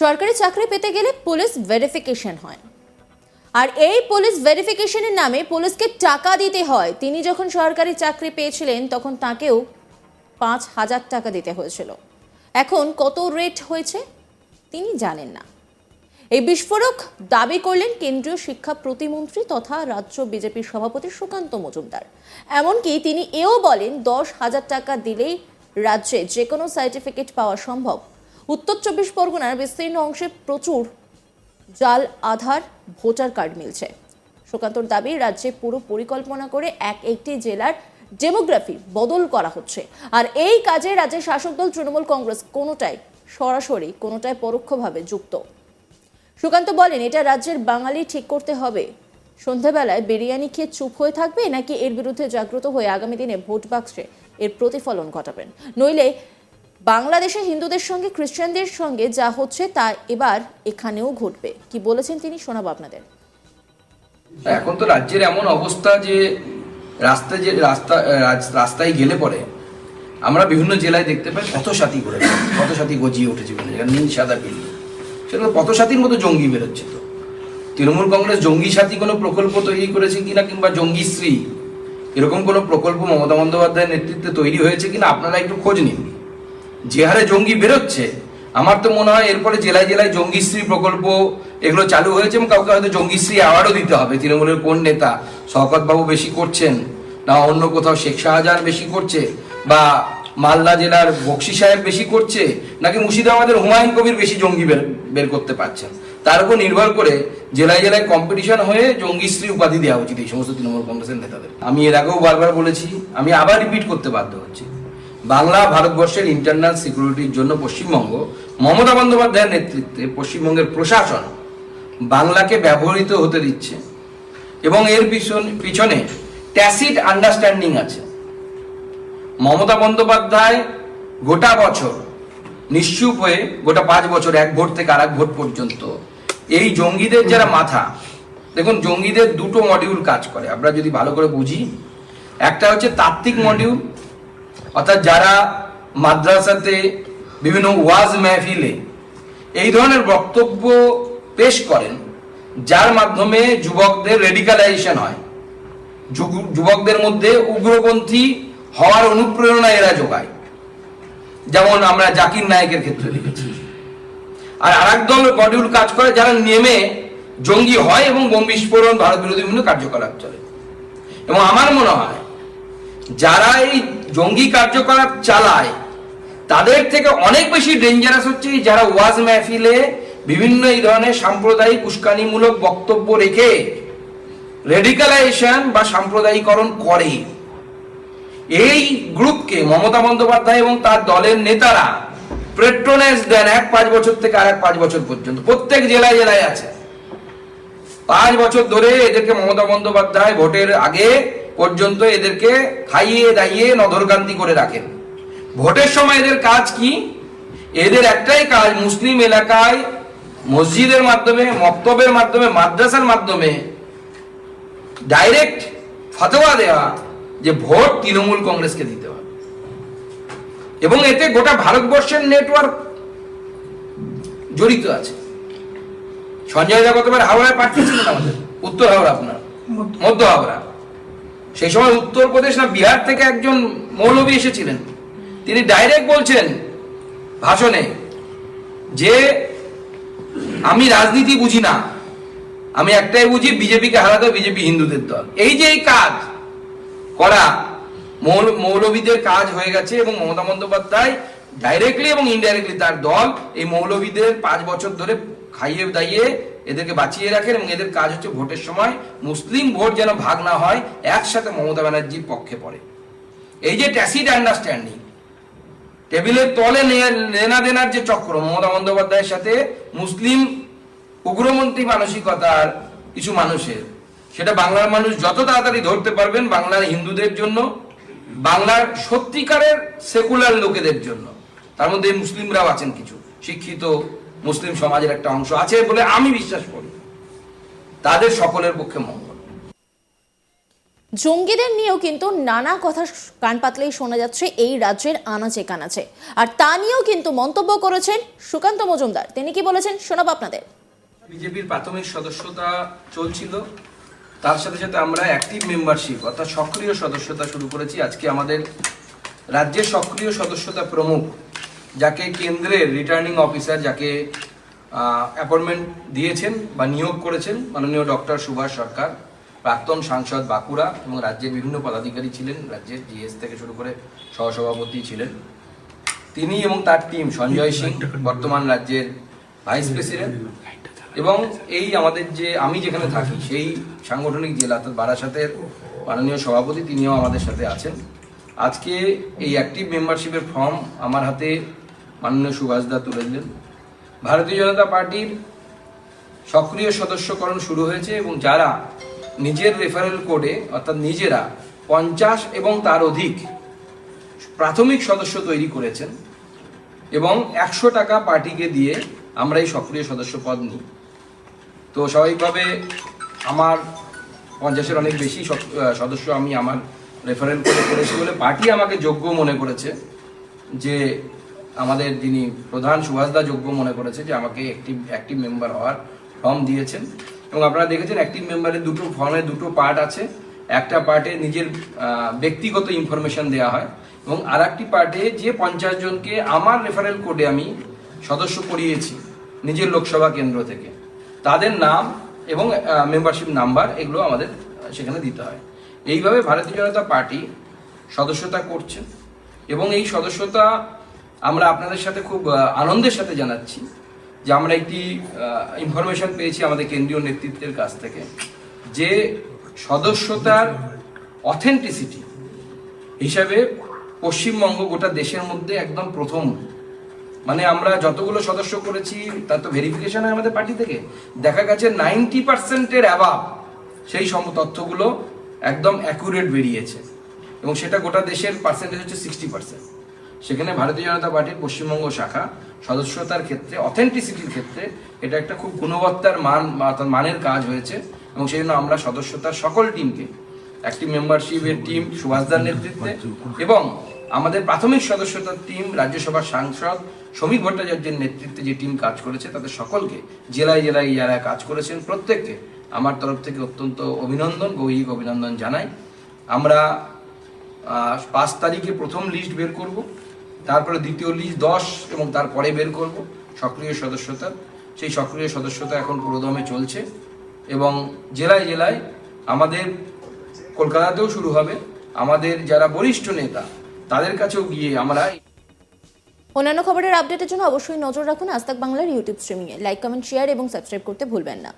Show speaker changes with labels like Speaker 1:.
Speaker 1: সরকারি চাকরি পেতে গেলে পুলিশ ভেরিফিকেশন হয়। আর এই পুলিশ ভেরিফিকেশনের নামে পুলিশকে টাকা দিতে হয়। তিনি যখন সরকারি চাকরি পেয়েছিলেন, তখন তাকেও পাঁচ হাজার টাকা দিতে হয়েছিল। এখন কত রেট হয়েছে, তিনি জানেন না। এই বিস্ফোরক দাবি করলেন কেন্দ্রীয় শিক্ষা প্রতিমন্ত্রী তথা রাজ্য বিজেপির সভাপতি সুকান্ত মজুমদার। এমনকি তিনি এও বলেন, দশ হাজার টাকা দিলেই রাজ্যে যে কোনো সার্টিফিকেট পাওয়া সম্ভব। উত্তর চব্বিশ পরগনার বিস্তীর্ণ অংশে প্রচুর জাল, আধার, ভোটার কার্ড মিলছে। সুকান্তর দাবি, রাজ্যে পুরো পরিকল্পনা করে এক একটি জেলার ডেমোগ্রাফি বদল করা হচ্ছে। আর এই কাজে রাজ্যের শাসক দল তৃণমূল কংগ্রেস কোনোটাই, সরাসরি কোনোটাই পরোক্ষভাবে যুক্ত। সুকান্ত বলেন, এটা রাজ্যের বাঙালি ঠিক করতে হবে। সন্ধ্যাবেলায় বিরিয়ানি খেয়ে চুপ হয়ে থাকবে নাকি এর বিরুদ্ধে জাগ্রত হয়ে আগামী দিনে ভোট বাক্সে এর প্রতিফলন ঘটাবেন? নইলে বাংলাদেশে হিন্দুদের সঙ্গে, খ্রিস্টানদের সঙ্গে যা হচ্ছে তা এবার এখানেও ঘটবে। কি বলেছেন তিনি? শোনাবো আপনাদের।
Speaker 2: এখন তো রাজ্যের এমন অবস্থা যে রাস্তায় যে রাস্তা রাস্তায় গেলে পরে আমরা বিভিন্ন জেলায় দেখতে পাই পথসাথী করে পথসাথী গজিয়ে উঠেছে বিভিন্ন জায়গায় নীল সাদা বিল্ডিং। তো পথসাথীর মতো জঙ্গি বেরোচ্ছে তো। তৃণমূল কংগ্রেস জঙ্গি সাথী কোনো প্রকল্প তৈরি করেছে কিনা কিংবা জঙ্গি শ্রী এরকম কোনো প্রকল্প মমতা বন্দ্যোপাধ্যায়ের নেতৃত্বে তৈরি হয়েছে কিনা আপনারা একটু খোঁজ নিন। যে হারে জঙ্গি বেরোচ্ছে, আমার তো মনে হয় এরপরে জেলায় জেলায় জঙ্গিশ্রী প্রকল্প এগুলো চালু হয়েছে এবং কাউকে হয়তো জঙ্গিশ্রী অ্যাওয়ার্ডও দিতে হবে। তৃণমূলের কোন নেতা? শওকত বাবু বেশি করছেন, না অন্য কোথাও শেখ শাহজাহান বেশি করছে, বা মালদা জেলার বক্সি সাহেব বেশি করছে, নাকি মুর্শিদাবাদের হুমায়ুন কবির বেশি জঙ্গি বের বের করতে পারছেন? তার উপর নির্ভর করে জেলায় জেলায় কম্পিটিশন হয়ে জঙ্গিশ্রী উপাধি দেওয়া উচিত এই সমস্ত তৃণমূল কংগ্রেসের নেতাদের। আমি এর আগেও বারবার বলেছি, আমি আবার রিপিট করতে বাধ্য হচ্ছি। বাংলা ভারতবর্ষের ইন্টারনাল সিকিউরিটির জন্য পশ্চিমবঙ্গ, মমতা বন্দ্যোপাধ্যায়ের নেতৃত্বে পশ্চিমবঙ্গের প্রশাসন বাংলাকে ব্যবহৃত হতে দিচ্ছে এবং এর পিছন- পিছনে ট্যাসিড আন্ডারস্ট্যান্ডিং আছে। মমতা বন্দ্যোপাধ্যায় গোটা বছর নিশ্চুপ হয়ে গোটা পাঁচ বছর এক ভোট থেকে আর এক ভোট পর্যন্ত এই জঙ্গিদের যারা মাথা, দেখুন জঙ্গিদের দুটো মডিউল কাজ করে। আমরা যদি ভালো করে বুঝি, একটা হচ্ছে তাত্ত্বিক মডিউল অর্থাৎ যারা মাদ্রাসাতে বিভিন্ন ওয়াজ মেহফিলে এই ধরনের বক্তব্য পেশ করেন, যার মাধ্যমে যুবকদের রেডিকালাইজেশন হয়। যুবকদের মধ্যে উগ্রপন্থী হওয়ার অনুপ্রেরণা এরা যোগায়। যেমন আমরা জাকির নায়কের ক্ষেত্রে দেখেছি। আর আরেক দল মডিউল কাজ করে, যারা নেমে জঙ্গি হয় এবং বোম বিস্ফোরণ, ভারত বিরোধী বিভিন্ন কার্যকলাপ চলে। এবং আমার মনে হয় যারা এই জঙ্গি কার্যকলাপ চালায়, তাদের থেকে অনেক বেশি ডেঞ্জারাস হচ্ছে যারা ওয়াজ মেহফিলে বিভিন্ন এই ধরনের সাম্প্রদায়িক উস্কানিমূলক বক্তব্য রেখে রেডিকালাইজেশন বা সাম্প্রদায়িকরণ করে। এই গ্রুপকে মমতা বন্দ্যোপাধ্যায় এবং তার দলের নেতারা প্রেট্রোনেস দেন এক পাঁচ বছর থেকে আর এক পাঁচ বছর পর্যন্ত। প্রত্যেক জেলায় জেলায় আছে। পাঁচ বছর ধরে এদেরকে মমতা বন্দ্যোপাধ্যায় ভোটের আগে পর্যন্ত এদেরকে খাইয়ে দাইয়ে নধরকান্তি করে রাখেন। ভোটের সময় এদের কাজ কি? এদের একটাই কাজ মুসলিম এলাকায় মসজিদের মাধ্যমে মক্তবের মাধ্যমে মাদ্রাসার মাধ্যমে ডাইরেক্ট ফতোয়া দেওয়া যে ভোট তৃণমূল কংগ্রেসকে দিতে হবে। এবং এতে গোটা ভারতবর্ষের নেটওয়ার্ক জড়িত আছে। সঞ্জয় দা গতবার হাওড়ায় প্রার্থী ছিলেন আমাদের। উত্তর হাওড়া আপনার। মধ্য হাওড়া। সেই সময় উত্তরপ্রদেশ না বিহার থেকে একজন মৌলবী এসেছিলেন। তিনি ডাইরেক্ট বলছেন, ভাষণে, যে আমি রাজনীতি বুঝি না, আমি একটাই বুঝি বিজেপিকে হারাতে বিজেপি হিন্দুদের দল। এই যে এই কাজ করা মৌল- মৌলবীদের কাজ হয়ে গেছে এবং মমতা বন্দ্যোপাধ্যায় ডাইরেক্টলি এবং ইনডাইরেক্টলি তার দল এই মৌলবীদের পাঁচ বছর ধরে খাইয়ে দাইয়ে এদেরকে বাঁচিয়ে রাখেন এবং এদের কাজ হচ্ছে ভোটের সময় মুসলিম ভোট যেন ভাগ না হয়, একসাথে মমতা ব্যানার্জির পক্ষে পড়ে। এই যে ট্যাসিড আন্ডারস্ট্যান্ডিং, টেবিলের তলে লেনা দেনার যে চক্র, মমতা বন্দ্যোপাধ্যায়ের সাথে মুসলিম উগ্রমন্ত্রী মানসিকতার কিছু মানুষের, সেটা বাংলার মানুষ যত তাড়াতাড়ি ধরতে পারবেন বাংলার হিন্দুদের জন্য, বাংলার সত্যিকারের সেকুলার লোকেদের জন্য। তার মধ্যে মুসলিমরাও আছেন কিছু, শিক্ষিত মুসলিম সমাজের একটা অংশ আছে বলে আমি বিশ্বাস করি। তাদের সকলের পক্ষে মঙ্গল।
Speaker 1: জঙ্গিদের নিয়েও কিন্তু নানা কথা কান পাতলেই শোনা যাচ্ছে এই রাজ্যের আনাচে কানাচে। আর তা নিয়েও কিন্তু মন্তব্য করেছেন সুকান্ত মজুমদার। তিনি কি বলেছেন শোনাব আপনাদের।
Speaker 2: বিজেপির প্রাথমিক সদস্যতা চলছিল। তার সাথে সাথে আমরা অ্যাক্টিভ মেম্বারশিপ অর্থাৎ সক্রিয় সদস্যতা শুরু করেছি। আজকে আমাদের রাজ্যের সক্রিয় সদস্যতা প্রমুখ যাকে কেন্দ্রের রিটার্নিং অফিসার যাকে অ্যাপয়েন্টমেন্ট দিয়েছেন বা নিয়োগ করেছেন মাননীয় ডক্টর সুভাষ সরকার, প্রাক্তন সাংসদ বাঁকুড়া এবং রাজ্যের বিভিন্ন পদাধিকারী ছিলেন, রাজ্যের জিএস থেকে শুরু করে সহসভাপতি ছিলেন। তিনি এবং তার টিম সঞ্জয় সিং, বর্তমান রাজ্যের ভাইস প্রেসিডেন্ট এবং এই আমাদের যে, আমি যেখানে থাকি, সেই সাংগঠনিক জেলা অর্থাৎ বারাসাতের মাননীয় সভাপতি, তিনিও আমাদের সাথে আছেন। আজকে এই অ্যাক্টিভ মেম্বারশিপের ফর্ম আমার হাতে মাননীয় সুভাষদা তুলে দিলেন। ভারতীয় জনতা পার্টির সক্রিয় সদস্যকরণ শুরু হয়েছে এবং যারা নিজের রেফারেল কোডে অর্থাৎ নিজেরা পঞ্চাশ এবং তার অধিক প্রাথমিক সদস্য তৈরি করেছেন এবং একশো টাকা পার্টিকে দিয়ে আমরা এই সক্রিয় সদস্য পদ নিই। তো স্বাভাবিকভাবে আমার পঞ্চাশের অনেক বেশি সদস্য আমি আমার রেফারেল করে করেছি বলে পার্টি আমাকে যোগ্য মনে করেছে যে আমাদের যিনি প্রধান সুভাষদা যোগ্য মনে করেছে যে আমাকে অ্যাক্টিভ অ্যাক্টিভ মেম্বার হওয়ার ফর্ম দিয়েছেন। এবং আপনারা দেখেছেন অ্যাক্টিভ মেম্বারের দুটো ফর্মের দুটো পার্ট আছে। একটা পার্টে নিজের ব্যক্তিগত ইনফরমেশন দেওয়া হয় এবং আর একটি পার্টে যে পঞ্চাশ জনকে আমার রেফারেল কোডে আমি সদস্য করিয়েছি নিজের লোকসভা কেন্দ্র থেকে। তাদের নাম এবং মেম্বারশিপ নাম্বার এগুলো আমাদের সেখানে দিতে হয়। এইভাবে ভারতীয় জনতা পার্টি সদস্যতা করছে এবং এই সদস্যতা আমরা আপনাদের সাথে খুব আনন্দের সাথে জানাচ্ছি যে আমরা একটি ইনফরমেশন পেয়েছি আমাদের কেন্দ্রীয় নেতৃত্বের কাছ থেকে যে সদস্যতার অথেন্টিসিটি হিসাবে পশ্চিমবঙ্গ গোটা দেশের মধ্যে একদম প্রথম। মানে আমরা যতগুলো সদস্য করেছি, তার তো ভেরিফিকেশন হয় আমাদের পার্টি থেকে। দেখা গেছে নাইনটি পার্সেন্টের অ্যাভাব সেই সম তথ্যগুলো একদম অ্যাকুরেট বেরিয়েছে। এবং সেটা গোটা দেশের পার্সেন্টেজ হচ্ছে সিক্সটি পার্সেন্ট সেখানে ভারতীয় জনতা পার্টির পশ্চিমবঙ্গ শাখা সদস্যতার ক্ষেত্রে অথেন্টিসিটির ক্ষেত্রে এটা একটা খুব গুণবত্তার মান মানের কাজ হয়েছে এবং সেই জন্য আমরা সদস্যতার সকল টিমকে একটি মেম্বারশিপের টিম সুভাষদার নেতৃত্বে এবং আমাদের প্রাথমিক সদস্যতার টিম রাজ্যসভার সাংসদ শ্রমিক ভট্টাচার্যের নেতৃত্বে যে টিম কাজ করেছে তাদের সকলকে জেলায় জেলায় যারা কাজ করেছেন প্রত্যেককে আমার তরফ থেকে অত্যন্ত অভিনন্দন গৌরিক অভিনন্দন জানাই। আমরা পাঁচ তারিখে প্রথম লিস্ট বের করব। তারপরে দ্বিতীয় লিস্ট দশ এবং তারপরে বের করব, সক্রিয় সদস্যতা। সেই সক্রিয় সদস্যতা এখন পুরোদমে চলছে এবং জেলায় জেলায় আমাদের কলকাতাতেও শুরু হবে। আমাদের যারা বরিষ্ঠ নেতা, তাদের কাছেও গিয়ে আমরা
Speaker 1: অন্যান্য খবরের আপডেটের জন্য অবশ্যই নজর রাখুন আস্তাক বাংলার ইউটিউব স্ট্রিমিংয়ে লাইক কমেন্ট শেয়ার এবং সাবস্ক্রাইব করতে ভুলবেন না।